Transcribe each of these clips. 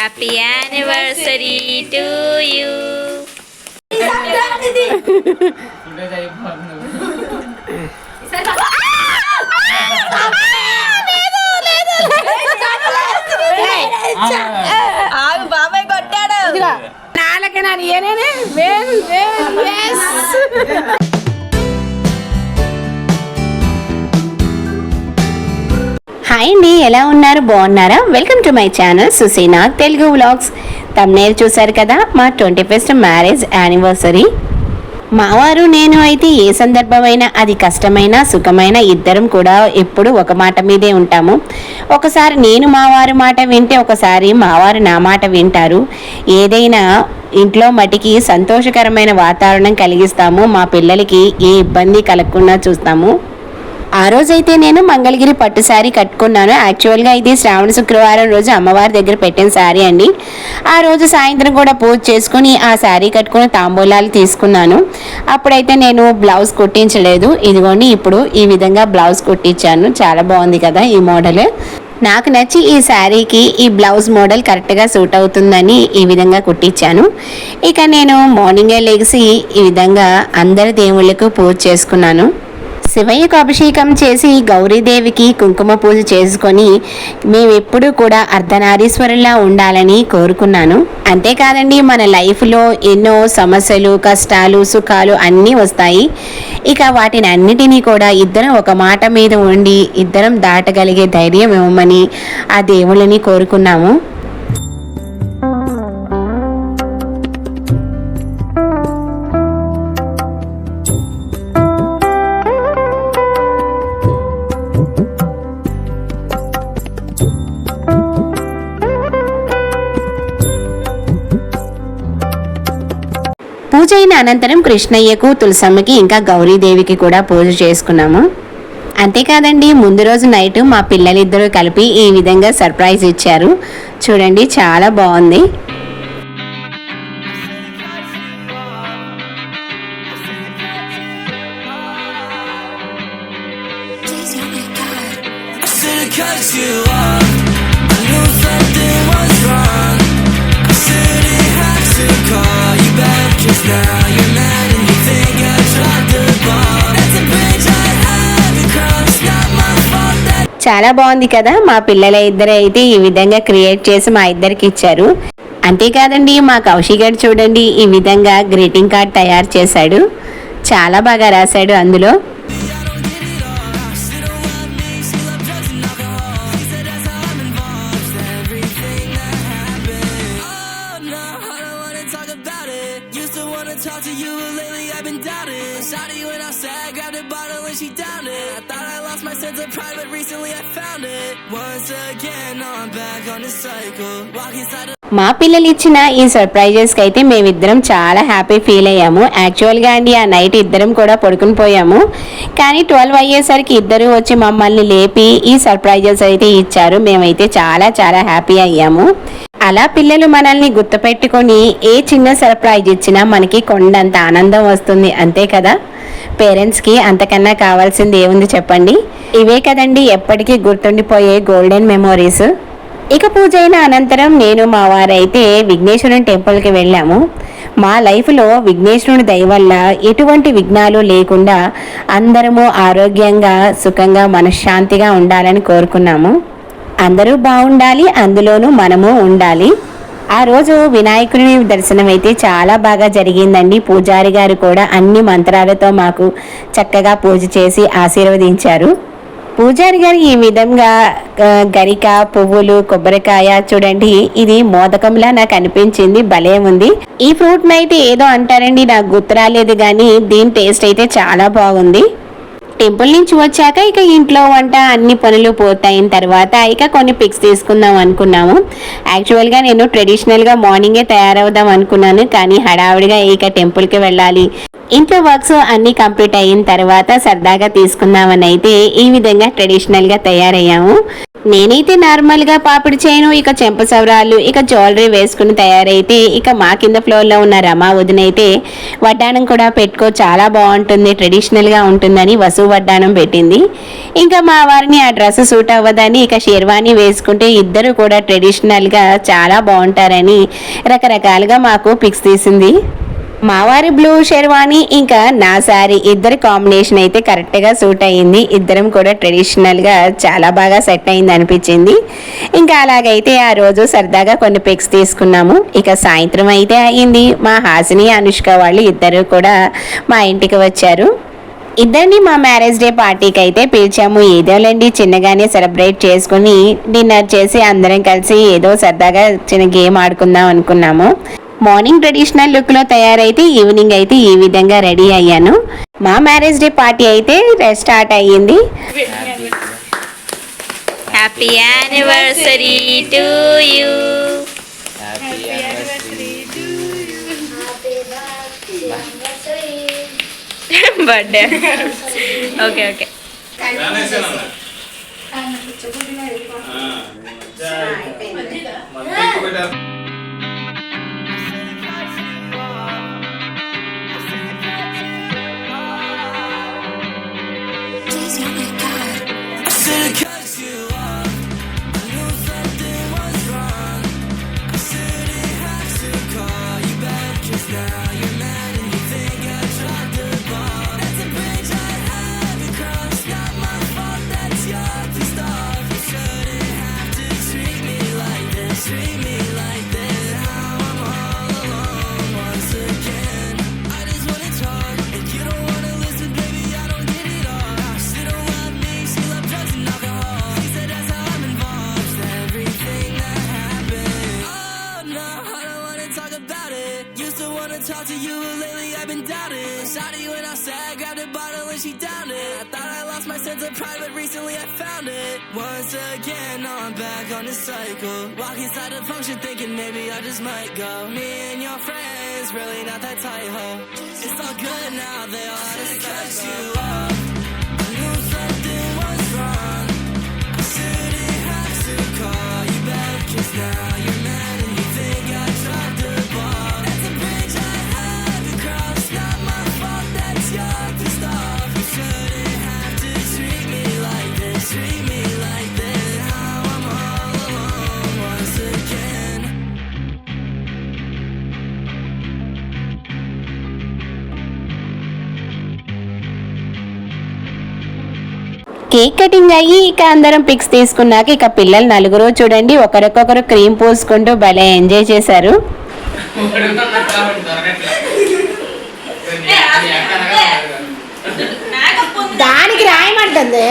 Happy anniversary to you ఆగు బాబాయ్ కొట్టాడు. నాలుగు నాని ఏనేనే? yes. హాయ్ అండి ఎలా ఉన్నారు? బాగున్నారా? Welcome to my channel Suseena Telugu vlogs thumbnail చూశారు కదా మా ట్వంటీ ఫస్ట్ మ్యారేజ్ యానివర్సరీ మావారు నేను అయితే ఏ సందర్భమైనా అది కష్టమైన సుఖమైన ఇద్దరం కూడా ఎప్పుడు ఒక మాట మీదే ఉంటాము. ఒకసారి నేను మావారి మాట వింటే ఒకసారి మావారు నా మాట వింటారు. ఏదైనా ఇంట్లో మటికి సంతోషకరమైన వాతావరణం కలిగిస్తాము మా పిల్లలకి ఏ ఇబ్బంది కలగకుండా చూస్తాము. ఆ రోజైతే నేను మంగళగిరి పట్టు శారీ కట్టుకున్నాను. యాక్చువల్గా ఇది శ్రావణ శుక్రవారం రోజు అమ్మవారి దగ్గర పెట్టిన శారీ అండి. ఆ రోజు సాయంత్రం కూడా పూజ చేసుకుని ఆ శారీ కట్టుకుని తాంబూలాలు తీసుకున్నాను. అప్పుడైతే నేను బ్లౌజ్ కుట్టించలేదు. ఇదిగోండి ఇప్పుడు ఈ విధంగా బ్లౌజ్ కుట్టించాను. చాలా బాగుంది కదా ఈ మోడల్. నాకు నచ్చి ఈ శారీకి ఈ బ్లౌజ్ మోడల్ కరెక్ట్గా సూట్ అవుతుందని ఈ విధంగా కుట్టించాను. ఇక నేను మార్నింగే లెగిసి ఈ విధంగా అందరి దేవుళ్ళకు పూజ చేసుకున్నాను. శివయ్యకు అభిషేకం చేసి గౌరీదేవికి కుంకుమ పూజ చేసుకొని మేము ఎప్పుడూ కూడా అర్ధనారీశ్వరులా ఉండాలని కోరుకున్నాను. అంతేకాదండి మన లైఫ్లో ఎన్నో సమస్యలు కష్టాలు సుఖాలు అన్నీ వస్తాయి. ఇక వాటిని అన్నిటినీ కూడా ఇద్దరం ఒక మాట మీద ఉండి ఇద్దరం దాటగలిగే ధైర్యం ఇవ్వమని ఆ దేవుళ్ళని కోరుకున్నాము. పూజ అయిన అనంతరం కృష్ణయ్యకు తులసమ్మకి ఇంకా గౌరీదేవికి కూడా పూజ చేసుకున్నాము. అంతేకాదండి ముందు రోజు నైట్ మా పిల్లలిద్దరూ కలిపి ఈ విధంగా సర్ప్రైజ్ ఇచ్చారు. చూడండి చాలా బాగుంది. Cause you are. చాలా బాగుంది కదా మా పిల్లల ఇద్దరే అయితే ఈ విధంగా క్రియేట్ చేసి మా ఇద్దరికి ఇచ్చారు. అంతేకాదండి మా కౌశి గారు చూడండి ఈ విధంగా గ్రీటింగ్ కార్డ్ తయారు చేశాడు. చాలా బాగా రాశాడు అందులో. To wanna talk to you, but lately I've been doubting. Shawty went outside, grabbed a bottle and she downed it. I thought I lost my sense of pride, but recently I found it. Once again, I'm back on the cycle. Walk inside మా పిల్లలు ఇచ్చిన ఈ సర్ప్రైజెస్కి అయితే మేమిద్దరం చాలా happy feel అయ్యాము. యాక్చువల్గా అండి ఆ నైట్ ఇద్దరం కూడా పడుకుని పోయాము. కానీ ట్వెల్వ్ అయ్యేసరికి ఇద్దరు వచ్చి మమ్మల్ని లేపి ఈ సర్ప్రైజెస్ అయితే ఇచ్చారు. మేమైతే చాలా చాలా హ్యాపీ అయ్యాము. అలా పిల్లలు మనల్ని గుర్తుపెట్టుకొని ఏ చిన్న సర్ప్రైజ్ ఇచ్చినా మనకి కొండంత ఆనందం వస్తుంది. అంతే కదా? పేరెంట్స్కి అంతకన్నా కావాల్సింది ఏముంది చెప్పండి? ఇవే కదండి ఎప్పటికీ గుర్తుండిపోయే గోల్డెన్ మెమోరీస్ ఇక పూజ అయిన అనంతరం నేను మా వారైతే విఘ్నేశ్వరుని టెంపుల్కి వెళ్ళాము. మా లైఫ్లో విఘ్నేశ్వరుని దయ వల్ల ఎటువంటి విఘ్నాలు లేకుండా అందరము ఆరోగ్యంగా సుఖంగా మనశ్శాంతిగా ఉండాలని కోరుకున్నాము. అందరూ బాగుండాలి అందులోనూ మనము ఉండాలి. ఆ రోజు వినాయకుని దర్శనం అయితే చాలా బాగా జరిగిందండి. పూజారి గారు కూడా అన్ని మంత్రాలతో మాకు చక్కగా పూజ చేసి ఆశీర్వదించారు. పూజారి గారు ఈ విధంగా గరిక పువ్వులు కొబ్బరికాయ చూడండి ఇది మోదకంలా నాకు అనిపించింది భలే ఉంది. ఈ ఫ్రూట్ అయితే ఏదో అంటారండి నాకు గుర్తు రాలేదు కానీ దీని టేస్ట్ అయితే చాలా బాగుంది. టెంపుల్ నుంచి వచ్చాక ఇక ఇంట్లో వంట అన్ని పనులు పూర్తయిన తర్వాత ఇక కొన్ని పిక్స్ తీసుకుందాం అనుకున్నాము. యాక్చువల్గా నేను ట్రెడిషనల్గా మార్నింగే తయారవుదాం అనుకున్నాను కానీ హడావిడిగా ఇక టెంపుల్కి వెళ్ళాలి. ఇంట్లో వర్క్స్ అన్నీ కంప్లీట్ అయిన తర్వాత సరదాగా తీసుకుందామని అయితే ఈ విధంగా ట్రెడిషనల్గా తయారయ్యాము. నేనైతే నార్మల్గా పాపిడి చేయను ఇక చెంప సవరాలు ఇక జ్యువెలరీ వేసుకుని తయారైతే ఇక మా కింద ఫ్లోర్లో ఉన్న రమా వదినైతే వడ్డానం కూడా పెట్టుకో చాలా బాగుంటుంది ట్రెడిషనల్గా ఉంటుందని వసు వడ్డానం పెట్టింది. ఇంకా మా వారిని ఆ డ్రెస్ సూట్ అవ్వదని ఇక షేర్వాణి వేసుకుంటే ఇద్దరు కూడా ట్రెడిషనల్గా చాలా బాగుంటారని రకరకాలుగా మాకు పిక్స్ తీసింది. మావారి బ్లూ షెర్వాణి ఇంకా నా శారీ ఇద్దరి కాంబినేషన్ అయితే కరెక్ట్గా సూట్ అయ్యింది. ఇద్దరం కూడా ట్రెడిషనల్గా చాలా బాగా సెట్ అయింది అనిపించింది. ఇంకా అలాగైతే ఆ రోజు సరదాగా కొన్ని పిక్స్ తీసుకున్నాము. ఇక సాయంత్రం అయితే అయింది మా హాసిని అనుష్క వాళ్ళు ఇద్దరు కూడా మా ఇంటికి వచ్చారు. ఇద్దరిని మా మ్యారేజ్ డే పార్టీకి అయితే పిలిచాము ఏదోలేండి చిన్నగానే సెలబ్రేట్ చేసుకుని డిన్నర్ చేసి అందరం కలిసి ఏదో సరదాగా చిన్న గేమ్ ఆడుకుందాం అనుకున్నాము. మార్నింగ్ ట్రెడిషనల్ లుక్లో తయారైతే ఈవినింగ్ అయితే ఈ విధంగా రెడీ అయ్యాను. మా మ్యారేజ్ డే పార్టీ అయితే స్టార్ట్ అయ్యింది. Happy anniversary to you birthday okay okay to wanna you, lately I've been doubting. Shawty went outside, grabbed a bottle and she downed it. I thought I lost my sense of pride, but recently I found it. Once again, now I'm back on this cycle. Walk inside the function, thinking maybe I just might go. Me and your friends, really not that tight, ho. It's all good now, they all had to cut you off. I knew something was wrong. I shouldn't have to call you back, now you're cutting అయ్యి ఇక అందరం pics తీసుకున్నాక ఇక పిల్లలు నలుగురు చూడండి ఒకరికొకరు cream పూసుకుంటూ భలే ఎంజాయ్ చేశారు. దానికి రాయమంటుంది.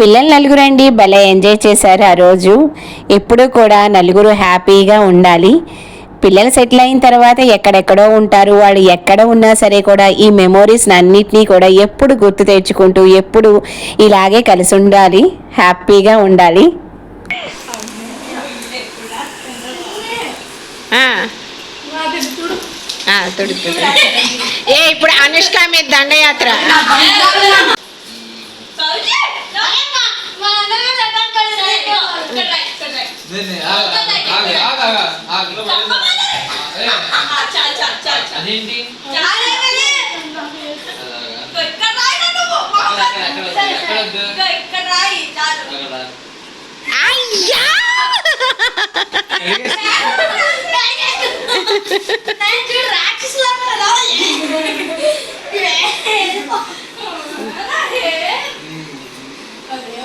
పిల్లలు నలుగురండి భలే ఎంజాయ్ చేశారు ఆ రోజు. ఎప్పుడూ కూడా నలుగురు హ్యాపీగా ఉండాలి. పిల్లలు సెటిల్ అయిన తర్వాత ఎక్కడెక్కడో ఉంటారు వాళ్ళు ఎక్కడ ఉన్నా సరే కూడా ఈ మెమోరీస్ అన్నిటినీ కూడా ఎప్పుడు గుర్తు తెచ్చుకుంటూ ఎప్పుడు ఇలాగే కలిసి ఉండాలి హ్యాపీగా ఉండాలి. ఏ ఇప్పుడు అనుష్క మీద దండయాత్ర. అదేంటి అయ్యా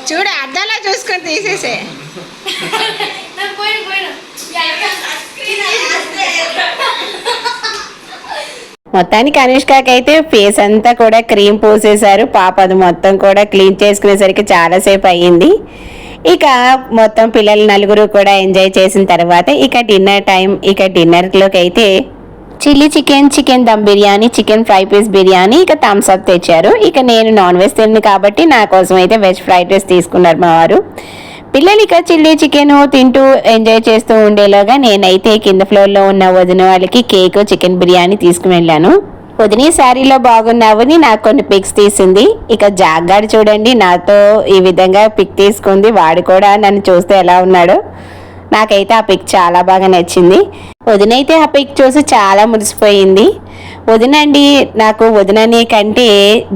చూడు అద్దంలో చూసుకొని తీసేసే మొత్తానికి అనుష్కకి అయితే ఫేస్ అంతా కూడా క్రీమ్ పూసేశారు. పాప అది మొత్తం కూడా క్లీన్ చేసుకునేసరికి చాలాసేపు అయ్యింది. ఇక మొత్తం పిల్లలు నలుగురు కూడా ఎంజాయ్ చేసిన తర్వాత ఇక డిన్నర్ టైం ఇక డిన్నర్లోకి అయితే chilli chicken chicken dum biryani chicken fry piece biryani ఇక థమ్స్ అప్ తెచ్చారు. ఇక నేను నాన్ వెజ్ తిన్ను కాబట్టి నా కోసం అయితే వెజ్ ఫ్రైడ్ రైస్ తీసుకున్నారు మా వారు. పిల్లలు ఇక చిల్లీ చికెన్ తింటూ ఎంజాయ్ చేస్తూ ఉండేలాగా నేనైతే కింద ఫ్లోర్లో ఉన్న వదిన వాళ్ళకి కేక్ చికెన్ బిర్యానీ తీసుకుని వెళ్ళాను వదిన శారీలో బాగున్నావని నాకు కొన్ని పిక్స్ తీసింది. ఇక జాగ్గాడు చూడండి నాతో ఈ విధంగా పిక్ తీసుకుంది. వాడు కూడా నన్ను చూస్తే ఎలా ఉన్నాడో నాకైతే ఆ పిక్ చాలా బాగా నచ్చింది. వదినైతే ఆ పిక్ చూసి చాలా మురిసిపోయింది. వదినండి నాకు వదినని కంటే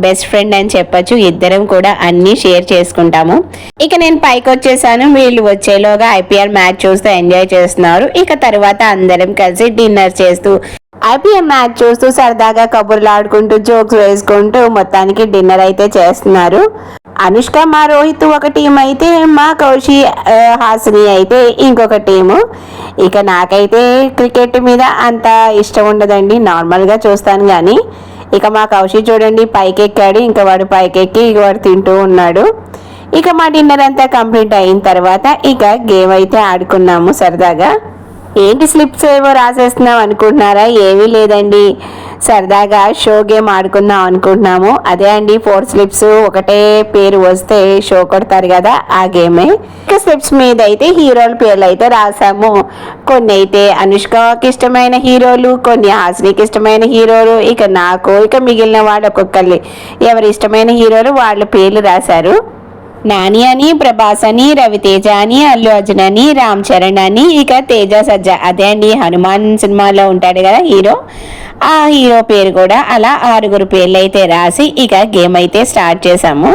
బెస్ట్ ఫ్రెండ్ అని చెప్పొచ్చు. ఇద్దరం కూడా అన్నీ షేర్ చేసుకుంటాము. ఇక నేను పైకి వచ్చేసాను. వీళ్ళు వచ్చేలోగా ఐపీఎల్ మ్యాచ్ చూస్తూ ఎంజాయ్ చేస్తున్నారు. ఇక తర్వాత అందరం కలిసి డిన్నర్ చేస్తూ ఐపీఎల్ మ్యాచ్ చూస్తూ సరదాగా కబుర్లు ఆడుకుంటూ జోక్స్ వేసుకుంటూ మొత్తానికి డిన్నర్ అయితే చేస్తున్నారు. అనుష్క మా రోహిత్ ఒక టీం అయితే మా కౌశి హాసిని అయితే ఇంకొక టీము. ఇక నాకైతే క్రికెట్ మీద అంత ఇష్టం ఉండదండి. నార్మల్గా చూస్తాను కానీ ఇక మా కౌశి చూడండి పైకి ఎక్కాడు ఇంకా వాడు పైకెక్కి ఇక వాడు తింటూ ఉన్నాడు. ఇక మా డిన్నర్ అంతా కంప్లీట్ అయిన తర్వాత ఇక గేమ్ అయితే ఆడుకున్నాము సరదాగా. ఏంటి స్లిప్స్ ఏవో రాసేస్తున్నాం అనుకుంటున్నారా? ఏమీ లేదండి. సరదాగా షో గేమ్ ఆడుకుందాం అనుకుంటున్నాము. అదే అండి ఫోర్ స్లిప్స్ ఒకటే పేరు వస్తే షో కొడతారు కదా ఆ గేమే ఇంకా స్లిప్స్ మీద అయితే హీరోల పేర్లు అయితే రాసాము. కొన్ని అయితే అనుష్కకి ఇష్టమైన హీరోలు కొన్ని హాసినికి ఇష్టమైన హీరోలు ఇక నాకు ఇక మిగిలిన వాళ్ళు ఒక్కొక్కరి ఎవరి ఇష్టమైన హీరోలు వాళ్ళ పేర్లు రాశారు. నాని అని ప్రభాస్ అని రవితేజ అని అల్లు అర్జున్ అని రామ్ చరణ్ అని ఇక తేజ సజ్జ. అదే అండి హనుమాన్ సినిమాలో ఉంటాడు కదా హీరో. ఆ హీరో పేరు కూడా అలా ఆరుగురు పేర్లు అయితే రాసి ఇక గేమ్ అయితే స్టార్ట్ చేసాము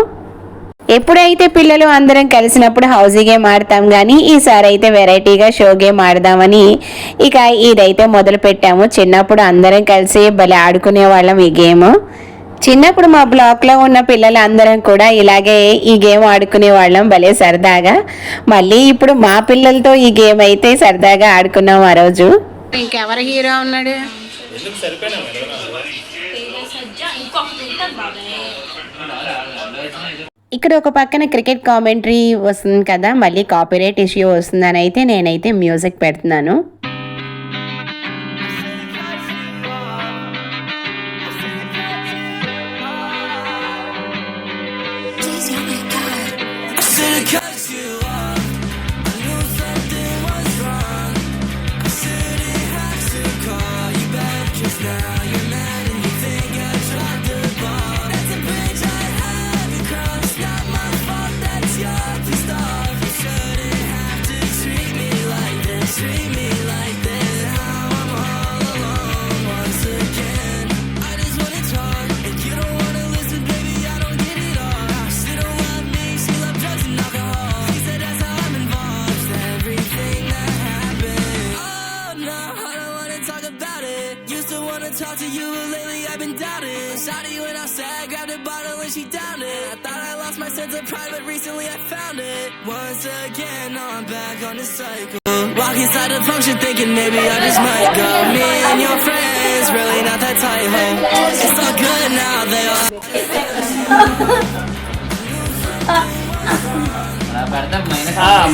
ఎప్పుడైతే పిల్లలు అందరం కలిసినప్పుడు హౌజీ గేమ్ ఆడతాం కానీ ఈసారి అయితే వెరైటీగా షో గేమ్ ఆడదామని ఇక ఇదైతే మొదలు పెట్టాము చిన్నప్పుడు అందరం కలిసి భలే ఆడుకునే వాళ్ళం ఈ గేమ్. చిన్నప్పుడు మా బ్లాక్లో ఉన్న పిల్లలు అందరం కూడా ఇలాగే ఈ గేమ్ ఆడుకునే వాళ్ళం. భలే సరదాగా. మళ్ళీ ఇప్పుడు మా పిల్లలతో ఈ గేమ్ అయితే సరదాగా ఆడుకున్నాం ఆ రోజు. ఇంకెవరు హీరో ఉన్నాడు? ఇక్కడ ఒక పక్కన క్రికెట్ కామెంటరీ వస్తుంది కదా మళ్ళీ కాపీరైట్ ఇష్యూ వస్తుందని అయితే నేనైతే మ్యూజిక్ పెడుతున్నాను. Once again, now I'm back on the cycle. Walk inside the function thinking maybe I just might go. Me and your friends, really not that tight, ho. It's all good now, they all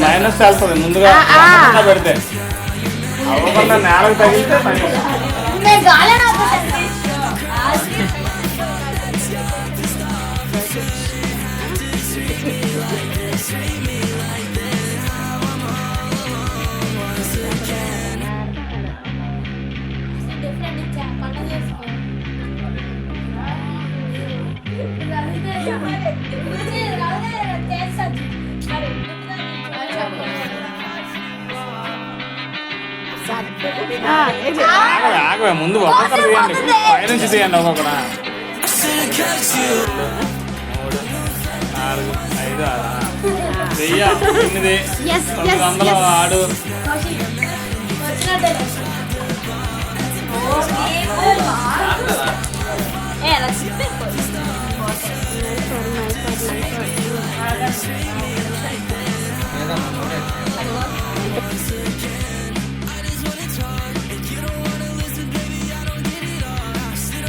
minus వెళ్తుంది ముందుగా పక్కన పెడితే అవ్వకుండా నేలకు తగిలితే పని ఆగవే, ముందు ఒక్కొక్కరు తీయండి. పైనుంచి తీయండి నాలుగు ఐదు వెయ్యి ఎనిమిది తొమ్మిది వందలు ఆడు.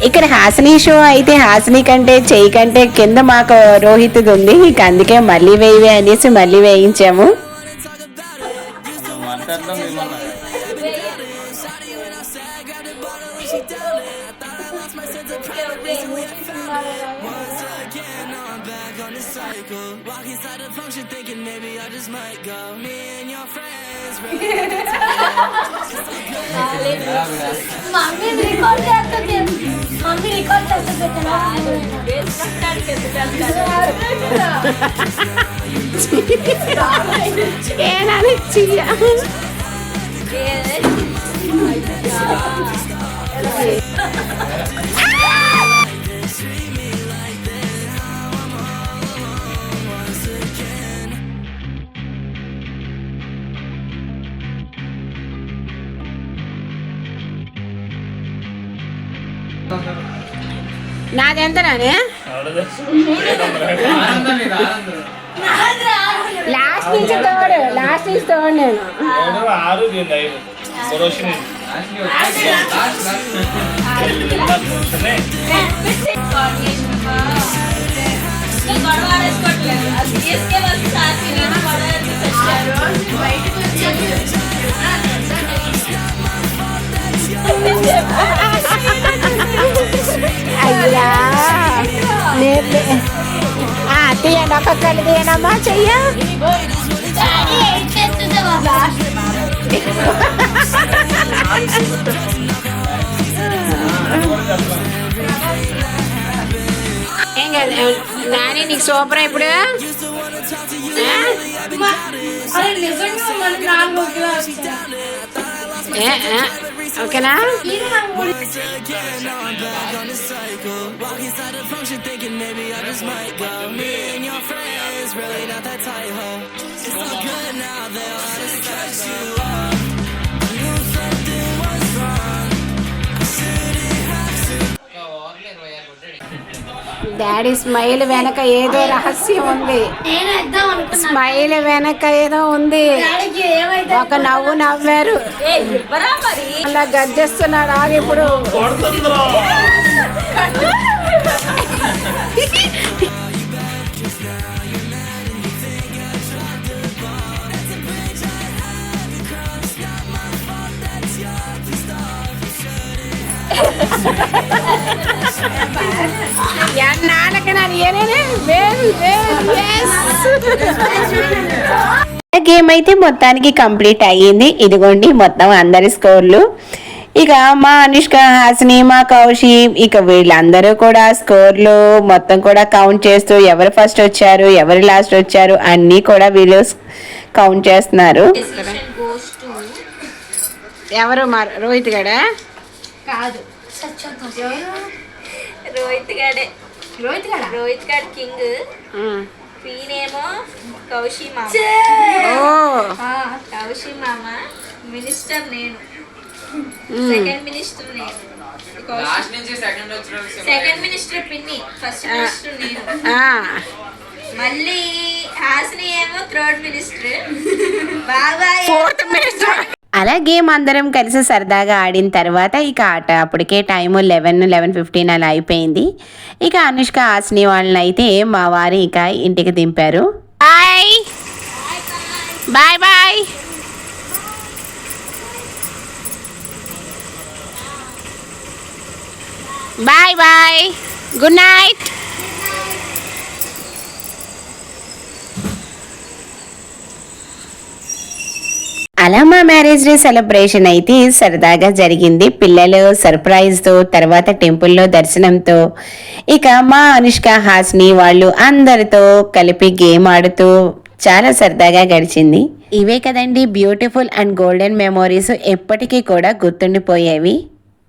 ఇక్కడ హాసిని షో అయితే హాసిని కంటే చెయ్యి కంటే కింద మాకు రోహిత్ ఉంది. ఇక అందుకే మళ్ళీ వేయవే అనేసి మళ్ళీ వేయించాము. మమ్మీ రికార్డ్ చేస్తుంది మమ్మీ రికార్డ్ చేస్తుంది ఏనాని చియ్య నాదెంతనానే? లాస్ట్ నుంచి తోడు లాస్ట్ నుంచి తోడు నేను. ఏడు, అయ్యా ఆ, తీయండి ఒక్కొక్కరు తీయనమ్మా చెయ్య ఏం కాదు నాని నీకు సూపర్ ఇప్పుడు నిజంగా Can I? Once again, now I'm back on the cycle. Walk inside the function thinking maybe I just might go. Me and your friends, really not that tight, ho. It's all good now, they'll just you up. Daddy smile వెనక ఏదో రహస్యం ఉంది. Smile వెనక ఏదో ఉంది. ఒక నవ్వు నవ్వారు. అలా గర్జిస్తున్నాడు ఆగి ఇప్పుడు. Ha ha ha ha! Game అయితే మొత్తానికి కంప్లీట్ అయ్యింది. ఇదిగోండి మొత్తం అందరి స్కోర్లు. ఇక మా అనుష్క హాసిని మా కౌశి ఇక వీళ్ళందరూ కూడా స్కోర్లు మొత్తం కూడా కౌంట్ చేస్తూ ఎవరు ఫస్ట్ వచ్చారు ఎవరు లాస్ట్ వచ్చారు అన్నీ కూడా వీళ్ళు కౌంట్ చేస్తున్నారు. ఎవరు? రోహిత్ గడా? కాదు. రోహిత్ గాడే. రోహిత్ గడ? రోహిత్ గాడ్ కింగ్. క్వీన్ ఏమో కౌశి మామ ఓ. కౌశి మామ మినిస్టర్ నేను. సెకండ్ మినిస్టర్ నేను. సెకండ్ మినిస్టర్ పిన్ని ఫస్ట్ మినిస్టర్ నేను. ఆ, మళ్ళీ హాసిని ఏమో థర్డ్ మినిస్టర్. బాబాయ్ ఫోర్త్ మినిస్టర్. అలా గేమ్ అందరం కలిసి సరదాగా ఆడిన తర్వాత ఇక ఆట అప్పటికే టైం లెవెన్ లెవెన్ ఫిఫ్టీన్ అలా అయిపోయింది. ఇక అనుష్క హాసిని వాళ్ళని అయితే మా వారు ఇక ఇంటికి దింపారు. Bye. Bye bye. Bye bye. Good night. అలా మా మ్యారేజ్ డే సెలబ్రేషన్ అయితే సరదాగా జరిగింది. పిల్లలు సర్ప్రైజ్తో తర్వాత టెంపుల్లో దర్శనంతో. ఇక మా అనుష్క హాస్ని వాళ్ళు అందరితో కలిపి గేమ్ ఆడుతూ చాలా సరదాగా గడిచింది. ఇవే కదండి బ్యూటిఫుల్ అండ్ గోల్డెన్ మెమోరీస్ ఎప్పటికీ కూడా గుర్తుండిపోయేవి.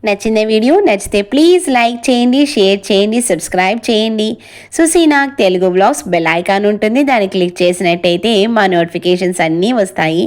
నచ్చిన వీడియో నచ్చితే ప్లీజ్ లైక్ చేయండి షేర్ చేయండి సబ్స్క్రైబ్ చేయండి. సుసీ నాకు తెలుగు బ్లాగ్స్ బెల్ ఐకాన్ ఉంటుంది. దాన్ని క్లిక్ చేసినట్టయితే మా నోటిఫికేషన్స్ అన్నీ వస్తాయి.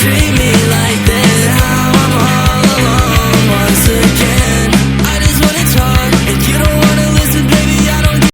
dreaming.